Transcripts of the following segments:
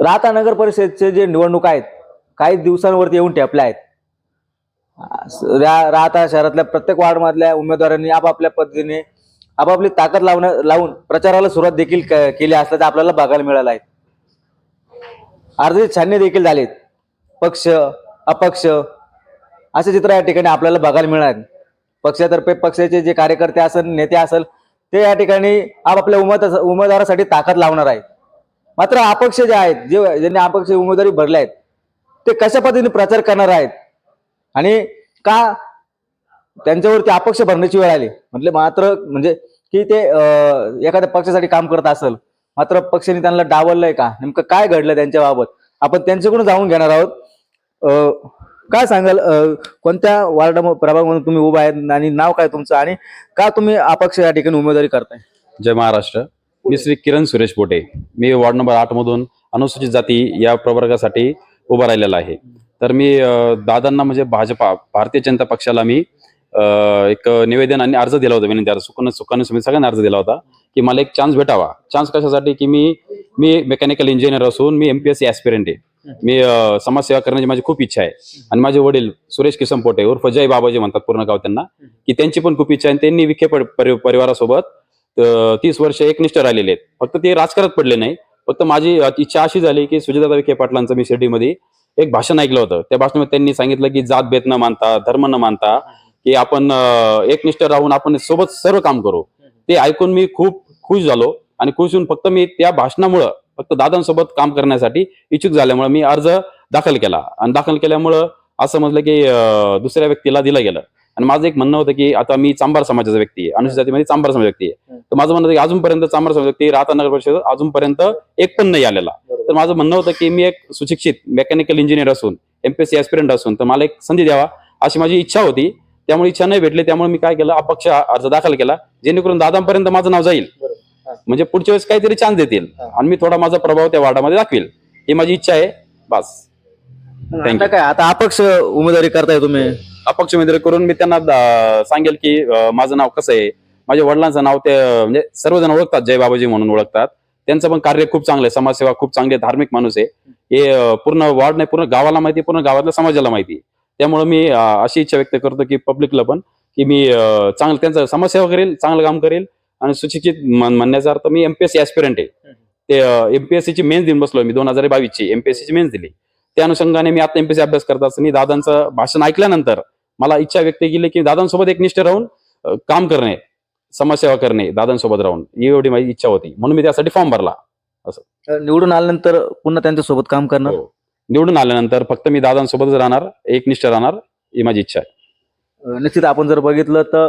राहता नगर परिषदचे जे निवडणूक आहेत काही दिवसांवरती येऊन ठेपल्या आहेत. रा- राहता शहरातल्या प्रत्येक वार्डमधल्या उमेदवारांनी आपापल्या पद्धतीने आपापली ताकद लावण्या लावून प्रचाराला सुरुवात देखील क- केली असल्याचं आपल्याला बघायला मिळालं आहे. अर्धे छाननी देखील झालेत. पक्ष अपक्ष असे चित्र या ठिकाणी आपल्याला बघायला मिळणार पक्षातर्फे पक्षाचे जे कार्यकर्ते असेल नेते असेल ते या ठिकाणी आपापल्या उमेद उमेदवारासाठी ताकद लावणार आहेत. मात्र अपक्ष जे आहेत जे ज्यांनी अपक्ष उमेदवारी भरले आहेत ते कशा पद्धतीने प्रचार करणार आहेत? आणि का त्यांच्यावरती अपक्ष भरण्याची वेळ आली? म्हटले मात्र म्हणजे की ते एखाद्या पक्षासाठी काम करत असेल मात्र पक्षाने त्यांना डावललंय का? नेमकं काय घडलं त्यांच्या बाबत आपण त्यांच्याकडून जाऊन घेणार आहोत. काय सांगाल? कोणत्या वार्ड प्रभागामधून तुम्ही उभा आहेत आणि नाव काय तुमचं? आणि का तुम्ही अपक्ष या ठिकाणी उमेदवारी करताय? जय महाराष्ट्र. मी श्री किरण सुरेश पोटे मी वार्ड नंबर आठ मधून अनुसूचित जाती या प्रवर्गासाठी उभा राहिलेला आहे. तर मी दादांना म्हणजे भाजपा भारतीय जनता पक्षाला मी एक निवेदन आणि अर्ज दिला होता. विनंती अर्ज सुकन सुकन्या समिती सगळ्यांना अर्ज दिला होता की मला एक चान्स भेटावा. चान्स कशासाठी? की मी मी मेकॅनिकल इंजिनियर असून मी एमपीएससी ऍस्पिरंट आहे. मी समाजसेवा करण्याची माझी खूप इच्छा आहे. आणि माझे वडील सुरेश किसन पोटे उर्फ जय बाबाजी म्हणतात पूर्ण गाव त्यांना की त्यांची पण खूप इच्छा आहे त्यांनी विखे परिवारासोबत तीस वर्ष एकनिष्ठ राहिलेले आहेत. फक्त ते राजकारणात पडले नाही. फक्त माझी इच्छा अशी झाली की सुजाता विखे पाटलांचं मी शिर्डीमध्ये एक भाषण ऐकलं होतं. त्या भाषणामध्ये त्यांनी सांगितलं की जात भेद न मानता धर्म न मानता की आपण एकनिष्ठ राहून आपण सोबत सर्व काम करू. ते ऐकून मी खूप खुश झालो आणि खुश होऊन फक्त मी त्या भाषणामुळं फक्त दादांसोबत काम करण्यासाठी इच्छुक झाल्यामुळे मी अर्ज दाखल केला. आणि दाखल केल्यामुळं असं म्हटलं की दुसऱ्या व्यक्तीला दिलं गेलं. आणि माझं एक म्हणणं होतं की आता मी चांभार समाजाचा व्यक्ती आहे. अनुसूचित जातीमध्ये चांभार समाज व्यक्ती आहे. तर माझं म्हणणं की अजूनपर्यंत चांभार समाज व्यक्ती राहता नगर परिषद अजूनपर्यंत एक पण नाही आलेला. तर माझं म्हणणं होतं की मी एक सुशिक्षित मेकॅनिकल इंजिनियर असून एमपीएससी ऍस्पिरंट असून तर मला एक संधी द्यावा अशी माझी इच्छा होती. त्यामुळे इच्छा नाही भेटली. त्यामुळे मी काय केलं? अपक्ष अर्ज दाखल केला जेणेकरून दादांपर्यंत माझं नाव जाईल. म्हणजे पुढच्या वेळेस काहीतरी चान्स देतील. आणि मी थोडा माझा प्रभाव त्या वार्डामध्ये दाखवेल. ही माझी इच्छा आहे. बस. आता. काय? आता अपक्ष उमेदवारी करताय तुम्ही. अपक्ष उमेदवारी करून मी त्यांना सांगेल की अं, माझं नाव कसं आहे? माझ्या वडिलांचं नाव ते अं, म्हणजे सर्वजण ओळखतात जय बाबाजी म्हणून ओळखतात. त्यांचं पण कार्य खूप चांगलं आहे समाजसेवा खूप चांगली आहे धार्मिक माणूस आहे. हे अं, पूर्ण वार्ड नाही पूर्ण गावाला माहिती आहे, पूर्ण गावातल्या समाजाला माहिती आहे. त्यामुळे मी अं, अशी इच्छा व्यक्त करतो की पब्लिकला पण की मी अं, चांगलं त्यांचं समाजसेवा करेल चांगलं काम करेल आणि सुशिक्षित म्हण- म्हणण्याचा अर्थ मी एमपीएससी ऍस्पिरंट आहे. ते एमपीएससी ची मेन्स देऊन बसलो मी दोन हजार बावीस ची एमपीएससी ची मेन्स दिली. त्या अनुषंगाने मी आता एमपीएससी अभ्यास करत असताना दादांचं भाषण ऐकल्यानंतर मला इच्छा व्यक्त केली की दादांसोबत एकनिष्ठ राहून काम करणे समाजसेवा करणे दादांसोबत राहून. ही एवढी माझी इच्छा होती. म्हणून मी त्यासाठी फॉर्म भरला. निवडून आल्यानंतर पुन्हा त्यांच्यासोबत काम करणार? हो. निवडून आल्यानंतर फक्त मी दादांसोबतच राहणार एकनिष्ठ राहणार ही माझी इच्छा आहे. निश्चित आपण जर बघितलं तर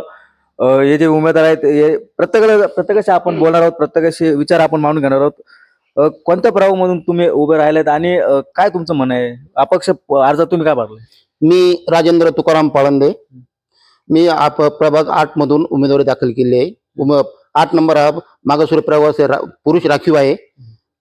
हे जे उमेदवार आहेत हे प्रत्येकाला प्रत्येकाशी आपण बोलणार आहोत प्रत्येकाशी विचार आपण मांडून घेणार आहोत. कोणत्या प्रभावामधून तुम्ही उभे राहिलेत आणि काय तुमचं म्हणणं आहे? अपक्ष अर्ज तुम्ही काय भरले? मी राजेंद्र तुकाराम पाळंदे. मी आप प्रभाग आठ मधून उमेदवारी दाखल केली आहे. उम आठ नंबर हा मागासुर प्रवास रा, पुरुष राखीव आहे.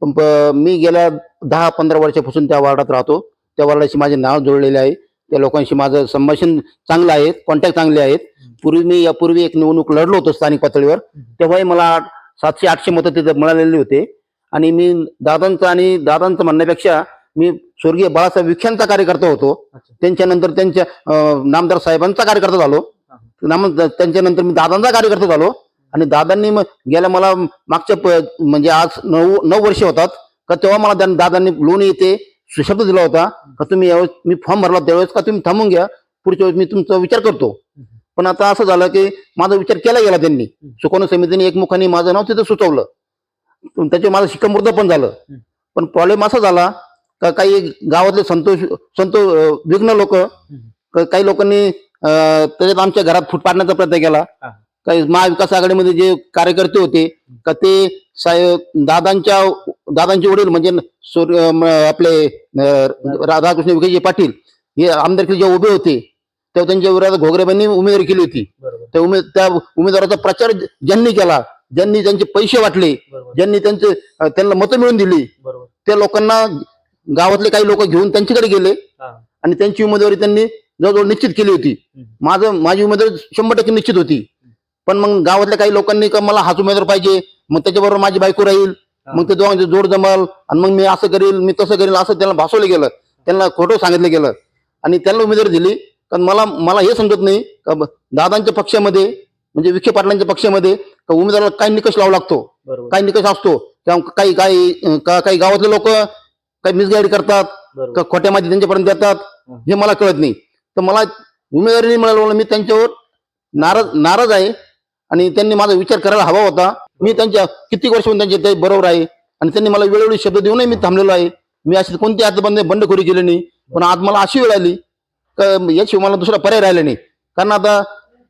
पण प- मी गेल्या दहा पंधरा वर्षापासून त्या वार्डात राहतो. त्या वार्डाशी माझे नाव जोडलेले आहे. त्या लोकांशी माझं संभाषण चांगलं आहे. कॉन्टॅक्ट चांगले आहेत. पूर्वी मी यापूर्वी एक निवडणूक लढलो होतो स्थानिक पातळीवर. तेव्हाही मला सातशे आठशे मतं तिथे मिळालेले होते. आणि मी दादांचं आणि दादांचं म्हणण्यापेक्षा मी स्वर्गीय बाळासाहेब विख्यांचा कार्यकर्ता होतो. त्यांच्यानंतर त्यांच्या नामदार साहेबांचा कार्यकर्ता झालो. नाम त्यांच्यानंतर मी दादांचा कार्यकर्ता झालो. आणि दादांनी मग गेल्या मला मागच्या म्हणजे आज नऊ नऊ वर्ष होतात. का तेव्हा मला दादांनी लोन येते सुशब्द दिला होता. का तुम्ही यावेळेस मी फॉर्म भरला त्यावेळेस का तुम्ही थांबून घ्या. पुढच्या वेळेस मी तुमचा विचार करतो. पण आता असं झालं की माझा विचार केला गेला त्यांनी. सुकवण समितीने एकमुखाने माझं नाव तिथं सुचवलं. त्याचे माझं शिक्कामोर्तब पण झालं. पण प्रॉब्लेम असा झाला का काही गावातले संतोष संतो विघ्न लोक काही लोकांनी त्याच्यात आमच्या घरात फूट पाडण्याचा प्रयत्न केला. काही महाविकास आघाडीमध्ये जे कार्यकर्ते होते का ते दादांच्या दादांचे वडील म्हणजे आपले राधाकृष्ण विखेजी पाटील हे आमदारकी जे उभे होते तेव्हा त्यांच्या विरोधात घोगरेबांनी उमेदवारी केली होती. त्या उमेद त्या उमेदवाराचा प्रचार ज्यांनी केला ज्यांनी त्यांचे पैसे वाटले ज्यांनी त्यांचे त्यांना मतं मिळवून दिली त्या लोकांना गावातले काही लोक घेऊन त्यांच्याकडे गेले. आणि त्यांची उमेदवारी त्यांनी जवळजवळ निश्चित केली होती. माझं माझी उमेदवारी शंभर टक्के निश्चित होती. पण मग गावातल्या काही लोकांनी का मला हाच उमेदवार पाहिजे मग त्याच्याबरोबर माझी बायको राहील मग ते दोघांचे जोड जमल आणि मग मी असं करील मी तसं करील असं त्यांना भासवलं गेलं. त्यांना खोटं सांगितलं गेलं. आणि त्यांना उमेदवारी दिली. कारण मला मला हे समजत नाही का दादांच्या पक्षामध्ये म्हणजे विखे पाटलांच्या पक्षामध्ये उमेदवाराला काय निकष लावा लागतो? काय निकष असतो? किंवा काही काही काही गावातले लोक काही मिसगाईड करतात का खोट्या माहिती त्यांच्यापर्यंत देतात? हे. मला कळत नाही. तर मला उमेदवारी नाही मिळालं म्हणून मी त्यांच्यावर नाराज नाराज आहे. आणि त्यांनी माझा विचार करायला हवा होता. मी त्यांच्या किती वर्ष त्यांचे ते बरोबर आहे. आणि त्यांनी मला वेळोवेळी शब्द देऊनही मी थांबलेलो आहे. मी अशी कोणती आज बंद बंडखोरी केली नाही. पण आज मला अशी वेळ आली का याशिवाय मला दुसरा पर्याय राहिला नाही. कारण आता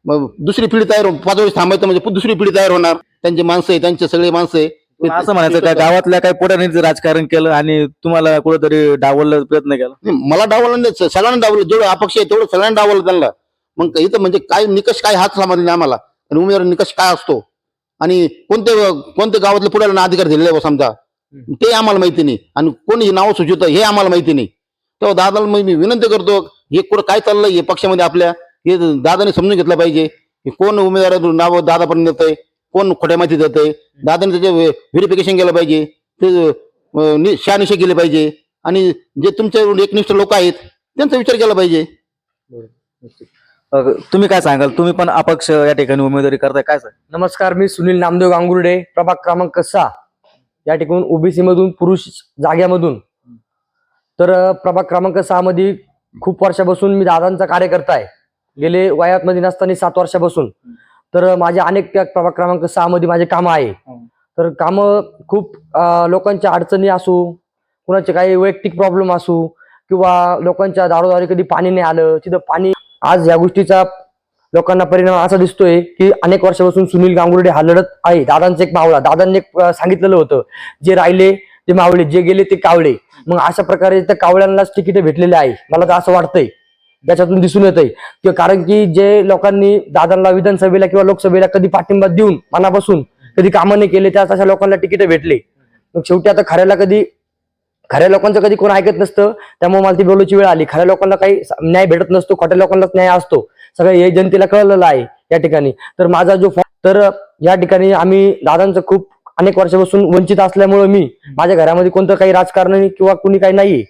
म, दुसरी पिढी तयार हो- पाच वर्ष थांबायचं म्हणजे दुसरी पिढी तयार होणार. त्यांची माणसं आहे त्यांचे सगळे माणसं आहे. पण असं म्हणायचं काय गावातल्या काही पुढाऱ्यांनी राजकारण केलं आणि तुम्हाला कुठेतरी डावललं प्रयत्न केला? नाही, मला डावलं नाही सगळ्यांना डावलं जेवढं अपक्ष आहे तेवढं सगळ्यांना डावलं त्यांना. मग इथं म्हणजे काय निकष काय हात समजले नाही आम्हाला. आणि उमेदवार निकष काय असतो? आणि कोणते कोणत्या गावातल्या पुढे अधिकार दिलेले आहे समजा? ते आम्हाला माहिती नाही. आणि कोणी नाव सुचवतं हे आम्हाला माहिती नाही. तेव्हा दादाला मग मी विनंती करतो हे कुठं काय चाललंय हे पक्षामध्ये आपल्या? हे दादाने समजून घेतलं पाहिजे की कोण उमेदवार नाव दादापर्यंत देतंय कोण खोट्या माहिती देतंय. दादाने त्याचे व्हेरिफिकेशन केलं पाहिजे ते शहानिशा केली पाहिजे. आणि जे तुमचे एकनिष्ठ लोक आहेत त्यांचा विचार केला पाहिजे. तुम्ही काय सांगाल? तुम्ही पण अपक्ष या ठिकाणी उमेदवारी करताय. काय सर? नमस्कार मी सुनील नामदेव गांगुर्डे प्रभाग क्रमांक सहा. या ठिकाणी ओबीसी मधून पुरुष जाग्यामधून. तर प्रभाग क्रमांक सहा मध्ये खूप वर्षापासून मी दादांचा कार्यकर्ता आहे. गेले वयात मध्ये नसताना सात वर्षापासून. तर माझे अनेक प्रभाग क्रमांक सहा मध्ये माझे कामं आहे. तर कामं खूप लोकांच्या अडचणी असू कुणाचे काही वैयक्तिक प्रॉब्लेम असू किंवा लोकांच्या दारोदारी कधी पाणी नाही आलं तिथं पाणी आज या गोष्टीचा लोकांना परिणाम असा दिसतोय की अनेक वर्षापासून सुनील गांगुर्डे हा लढत आहे. दादांचा एक मावळा. दादांनी एक सांगितलेलं होतं जे राहिले ते मावळे जे गेले ते कावळे. मग अशा प्रकारे त्या कावळ्यांनाच तिकीट भेटलेले आहे. मला तर असं वाटतंय. त्याच्यातून दिसून येतंय. आहे कारण की जे लोकांनी दादांना विधानसभेला किंवा लोकसभेला कधी पाठिंबा देऊन मनापासून कधी कामं नाही केले त्या अशा लोकांना तिकीट भेटले. मग शेवटी आता खऱ्याला कधी खऱ्या लोकांचं कधी कोण ऐकत नसतं त्यामुळे मला ती बोलूची वेळ आली. खऱ्या लोकांना काही न्याय भेटत नसतो खोट्या लोकांनाच न्याय असतो. सगळं हे जनतेला कळलेलं आहे या ठिकाणी. तर माझा जो तर या ठिकाणी आम्ही दादांचं खूप अनेक वर्षापासून वंचित असल्यामुळे मी माझ्या घरामध्ये कोणतं काही राजकारण किंवा कुणी काही नाही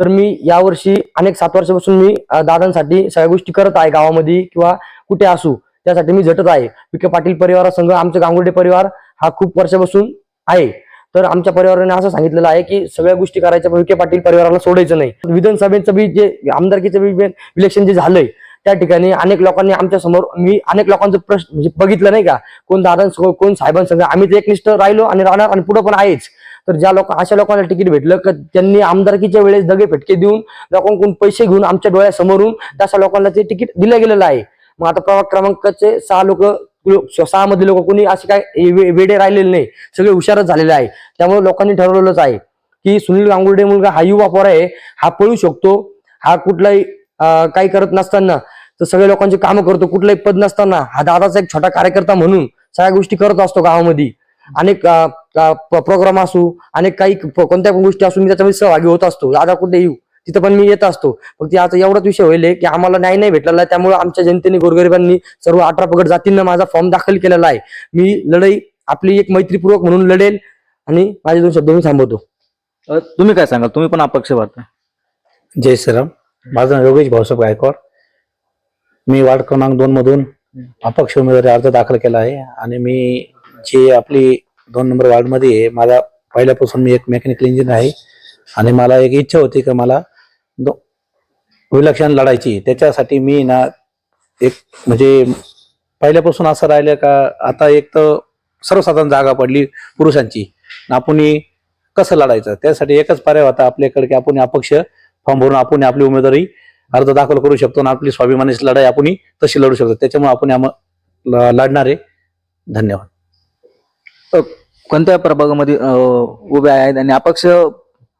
तर मी यावर्षी अनेक सात वर्षापासून मी दादांसाठी सगळ्या गोष्टी करत आहे गावामध्ये किंवा कुठे असू त्यासाठी मी झटत आहे. विखे पाटील परिवारासंघ आमचं गांगुर्डे परिवार हा खूप वर्षापासून आहे. तर आमच्या परिवाराने असं सांगितलेलं आहे की सगळ्या गोष्टी करायच्या पण विखे पाटील परिवाराला सोडायचं नाही. विधानसभेचं बी जे आमदारकीचं बी इलेक्शन जे झालंय त्या ठिकाणी अनेक लोकांनी आमच्यासमोर मी अनेक लोकांचं प्रश्न म्हणजे बघितलं नाही का कोण दादांसोबत कोण साहेबांसंग आम्ही ते एकनिष्ठ राहिलो आणि राहणार आणि पुढे पण आहेच. तर ज्या लोक अशा लोकांना तिकीट भेटलं की त्यांनी आमदारकीच्या वेळेस दगे फटके देऊन लोकांकडून पैसे घेऊन आमच्या डोळ्यासमोरून तशा लोकांना ते तिकीट दिलं गेलेलं आहे. मग आता प्रभाग क्रमांकाचे सहा लोक सहा मधले लोक कोणी असे काय वे- वेडे राहिलेले नाही. सगळे हुशारच झालेले आहे. त्यामुळे लोकांनी ठरवलेलंच आहे की सुनील गांगुर्डे मुलगा हा युवा पोर आहे हा पळू शकतो हा कुठलाही काही करत नसताना तर सगळ्या लोकांची कामं करतो कुठलाही पद नसताना हा दादाचा एक छोटा कार्यकर्ता म्हणून सगळ्या गोष्टी करत असतो गावामध्ये. अनेक प्रोग्राम असू अनेक काही कोणत्या पण गोष्टी असू मी त्याच्यामध्ये सहभागी होत असतो. दादा कुठे येऊ? तिथं पण मी येत असतो. फक्त आता एवढाच विषय होईल की आम्हाला न्याय नाही भेटलेला आहे त्यामुळे आमच्या जनतेने गोरगरिबांनी सर्व अठरा पगड जातींना माझा फॉर्म दाखल केलेला आहे. मी लढाई आपली एक मैत्रीपूर्वक म्हणून लढेल आणि माझे दोन शब्द मी थांबवतो. तुम्ही काय सांगाल? तुम्ही पण अपक्ष भरता जय श्रीराम. माझं नाव योगेश भाऊसाहेब गायकवाड. मी वार्ड क्रमांक दोन मधून अपक्ष उमेदवारी अर्ज दाखल केला आहे आणि मी जे आपली दोन नंबर वार्डमध्ये आहे माझा पहिल्यापासून मी एक मेकॅनिकल इंजिनियर आहे. आणि मला एक इच्छा होती की मला दो- विलक्षण लढायची. त्याच्यासाठी मी ना एक म्हणजे पहिल्यापासून असं राहिलं का आता एक तर सर्वसाधारण जागा पडली पुरुषांची. आपण कसं लढायचं? त्यासाठी एकच पर्याय होता आपल्याकडे की आपण अपक्ष फॉर्म भरून आपण आपली उमेदवारी अर्ज दाखल करू शकतो आणि आपली स्वाभिमानाची लढाई आपण तशी लढू शकतो. त्याच्यामुळे आपण लढणार आहे. धन्यवाद. कोणत्या प्रभागामध्ये अ, उभे आहेत आणि अपक्ष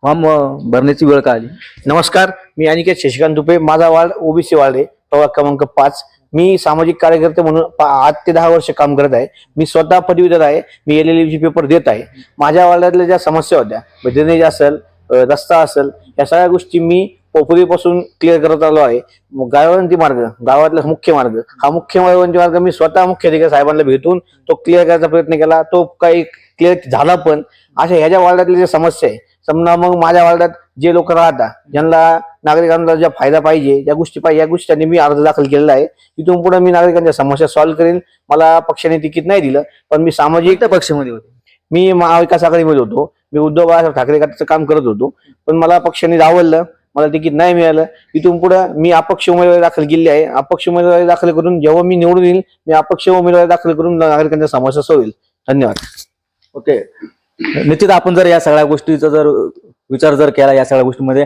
फॉर्म अ, भरण्याची वेळ का आली? नमस्कार मी अनिकेत शशिकांत दुपे माझा वार्ड ओबीसी वार्ड आहे प्रभाग क्रमांक पाच. मी सामाजिक कार्यकर्ते म्हणून पा- आठ ते दहा वर्ष काम करत आहे. मी स्वतः पदवीधर आहे मी एल एल पेपर देत आहे. माझ्या वार्डातल्या ज्या समस्या होत्या म्हणजे ड्रेनेज असेल अ, रस्ता असेल या सगळ्या गोष्टी मी पूर्वीपासून क्लिअर करत आलो आहे. मग गाळवंती मार्ग गावातला मुख्य मार्ग. हा मुख्य गाळवंती मार्ग मी स्वतः मुख्याधिकारी साहेबांना भेटून तो क्लिअर करायचा प्रयत्न केला. तो काही क्लिअर झाला पण अशा ह्या ज्या वार्डातल्या ज्या समस्या आहे समजा मग माझ्या वार्डात जे लोक राहतात ज्यांना नागरिकांना ज्या फायदा पाहिजे ज्या गोष्टी पाहिजे या गोष्टींनी मी अर्ज दाखल केलेला आहे. इथून पुढे मी नागरिकांच्या समस्या सॉल्व्ह करेन. मला पक्षाने तिकीट नाही दिलं पण मी सामाजिक पक्षामध्ये होते? मी महाविकास आघाडीमध्ये होतो. मी उद्धव बाळासाहेब ठाकरे गटाचं काम करत होतो. पण मला पक्षाने डावललं. मला तिकीट नाही मिळालं. इथून पुढे मी अपक्ष उमेदवारी दाखल केली आहे. अपक्ष उमेदवारी दाखल करून जेव्हा मी निवडून येईल मी अपक्ष उमेदवारी दाखल करून नागरिकांच्या समस्या सोडेल धन्यवाद. ओके. निश्चित आपण जर या सगळ्या गोष्टीचा जर विचार जर केला या सगळ्या गोष्टीमध्ये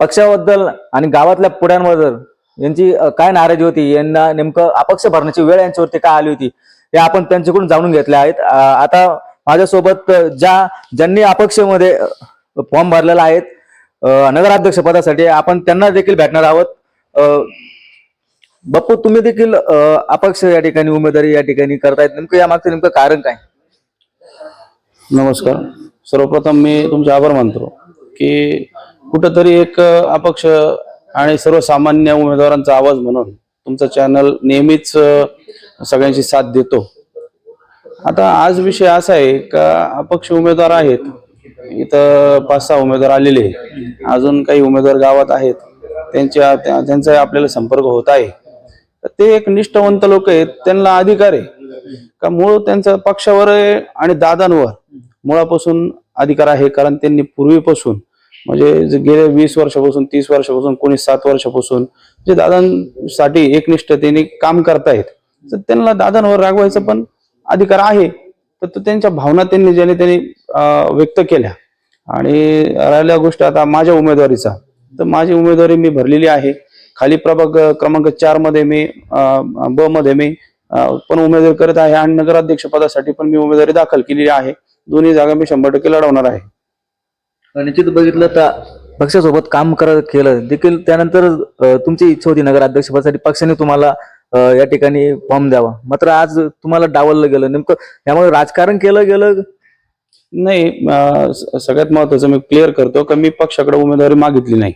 पक्षाबद्दल आणि गावातल्या पुढ्यांबद्दल यांची काय नाराजी होती यांना नेमकं अपक्ष भरण्याची वेळ यांच्यावरती काय आली होती हे आपण त्यांच्याकडून जाणून घेतले आहेत. आता माझ्यासोबत ज्या ज्यांनी अपक्षमध्ये फॉर्म भरलेला आहेत नगराध्यक्ष पदासाठी आपण त्यांना देखील भेटणार आहोत. बाप्पू तुम्ही देखील अपक्ष या ठिकाणी उमेदवारी या ठिकाणी करतायत. नेमकं या मागचं नेमकं कारण काय? नमस्कार. सर्वप्रथम मी तुमचे आभार मानतो की कुठंतरी एक अपक्ष आणि सर्वसामान्य उमेदवारांचा आवाज म्हणून तुमचं चॅनल नेहमीच सगळ्यांची साथ देतो. आता आज विषय असा आहे का अपक्ष उमेदवार आहेत इथं पाच सहा उमेदवार आलेले आहेत. अजून काही उमेदवार गावात आहेत. त्यांच्या त्यांचा आपल्याला संपर्क होत आहे. तर ते एक निष्ठावंत लोक आहेत. त्यांना अधिकार आहे. का मूळ त्यांचा पक्षावर आहे आणि दादांवर. मुळापासून अधिकार आहे. कारण त्यांनी पूर्वीपासून म्हणजे जे गेल्या वीस वर्षापासून तीस वर्षापासून कोणी सात वर्षापासून जे दादांसाठी एकनिष्ठतेने काम करतायत. तर त्यांना दादांवर रागवायचा पण अधिकार आहे. तर तो त्यांच्या भावना त्यांनी ज्याने त्यांनी व्यक्त केल्या. आणि राहिल्या गोष्टी आता माझ्या उमेदवारीचा. तर माझी उमेदवारी मी भरलेली आहे. खाली प्रभाग क्रमांक चारमध्ये मी ब मध्ये मी पण उमेदवारी करत आहे आणि नगराध्यक्ष पदासाठी पण मी उमेदवारी दाखल केलेली आहे. दोन्ही जागा मी शंभर टक्के लढवणार आहे. निश्चित बघितलं तर पक्षासोबत काम करत केलं. देखील त्यानंतर तुमची इच्छा होती नगराध्यक्षपदासाठी पक्षाने तुम्हाला या ठिकाणी फॉर्म द्यावा. मात्र आज तुम्हाला डावललं गेलं. नेमकं यामुळे राजकारण केलं गेलं नाही सगळ्यात महत्वाचं मी क्लिअर करतो का मी पक्षाकडे उमेदवारी मागितली नाही.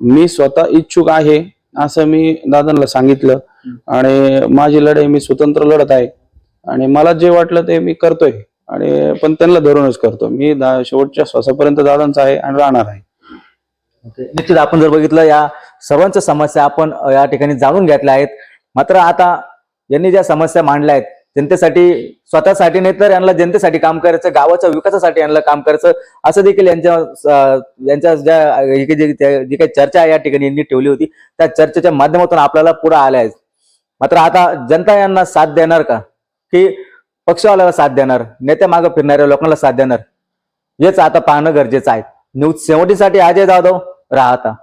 मी स्वतः इच्छुक आहे असं मी दादांना सांगितलं. आणि माझी लढाई मी स्वतंत्र लढत आहे. आणि मला जे वाटलं ते मी करतोय. आणि पण त्यांना धरूनच करतो. मी दा- शेवटच्या श्वासापर्यंत दादांचा आहे आणि राहणार आहे. निश्चित आपण जर बघितलं या सर्वांच्या समस्या आपण या ठिकाणी जाणून घेतल्या आहेत. मात्र आता यांनी ज्या समस्या मांडल्या आहेत जनतेसाठी स्वतःसाठी नाही तर यांना जनतेसाठी काम करायचं गावाच्या विकासासाठी यांना काम करायचं असं देखील यांच्या यांच्या ज्या जी काही चर्चा या ठिकाणी यांनी ठेवली होती त्या चर्चेच्या माध्यमातून आपल्याला पुढे आल्या आहेत मात्र आता जनता यांना साथ देणार का? की पक्षवाल्याला साथ देणार? नेत्या मागे फिरणाऱ्या लोकांना साथ देणार? हेच आता पाहणं गरजेचं आहे. न्यूज सेव्हन्टीसाठी अजय जाधव राहता.